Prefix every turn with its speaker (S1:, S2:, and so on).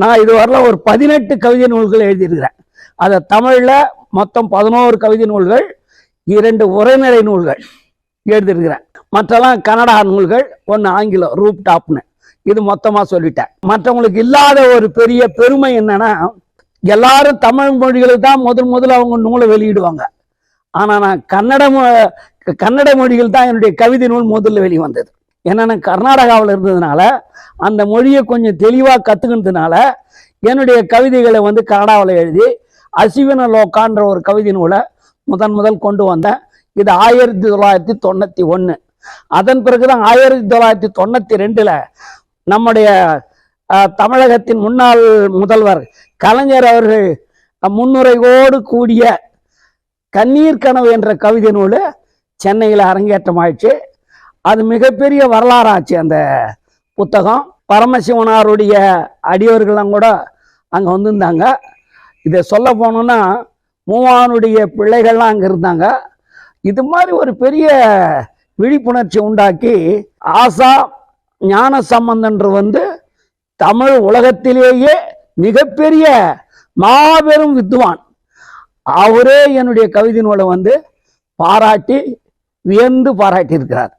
S1: நான் இதுவரையில் ஒரு பதினெட்டு கவிதை நூல்கள் எழுதியிருக்கிறேன். அதை தமிழில் மொத்தம் பதினோரு கவிதை நூல்கள் இரண்டு உரைநிலை நூல்கள் எழுதியிருக்கிறேன். மற்றெல்லாம் கன்னடா நூல்கள் ஒன்று ஆங்கிலம் ரூப் டாப்னு இது மொத்தமாக சொல்லிட்டேன். மற்றவங்களுக்கு இல்லாத ஒரு பெரிய பெருமை என்னன்னா எல்லாரும் தமிழ் மொழிகளுக்கு தான் முதல் முதல்ல அவங்க நூலை வெளியிடுவாங்க. ஆனால் நான் கன்னட மொ- கன்னட மொழிகள் தான் என்னுடைய கவிதை நூல் முதல்ல வெளிவந்தது. என்னென்ன கர்நாடகாவில் இருந்ததுனால அந்த மொழியை கொஞ்சம் தெளிவாக கற்றுக்கினதுனால என்னுடைய கவிதைகளை வந்து கனடாவில் எழுதி அசிவன லோக்கான்ற ஒரு கவிதை நூலை முதன் முதல் கொண்டு வந்தேன். இது ஆயிரத்தி தொள்ளாயிரத்தி தொண்ணூற்றி ஒன்று அதன் பிறகுதான் ஆயிரத்தி தொள்ளாயிரத்தி தொண்ணூற்றி ரெண்டில் நம்முடைய தமிழகத்தின் முன்னாள் முதல்வர் கலைஞர் அவர்கள் முன்னுரையோடு கூடிய கண்ணீர் கனவு என்ற கவிதை நூல் சென்னையில் அரங்கேற்றமாயிடுச்சு. அது மிகப்பெரிய வரலாறாச்சு அந்த புத்தகம். பரமசிவனாருடைய அடியவர்கள்லாம் கூட அங்கே வந்திருந்தாங்க. இதை சொல்ல போனோம்னா மூவானுடைய பிள்ளைகள்லாம் அங்கே இருந்தாங்க. இது மாதிரி ஒரு பெரிய விழிப்புணர்ச்சி உண்டாக்கி ஆசா ஞான சம்பந்தன்று வந்து தமிழ் உலகத்திலேயே மிகப்பெரிய மாபெரும் வித்வான். அவரே என்னுடைய கவிதை நூலை வந்து பாராட்டி வியந்து பாராட்டியிருக்கிறார்.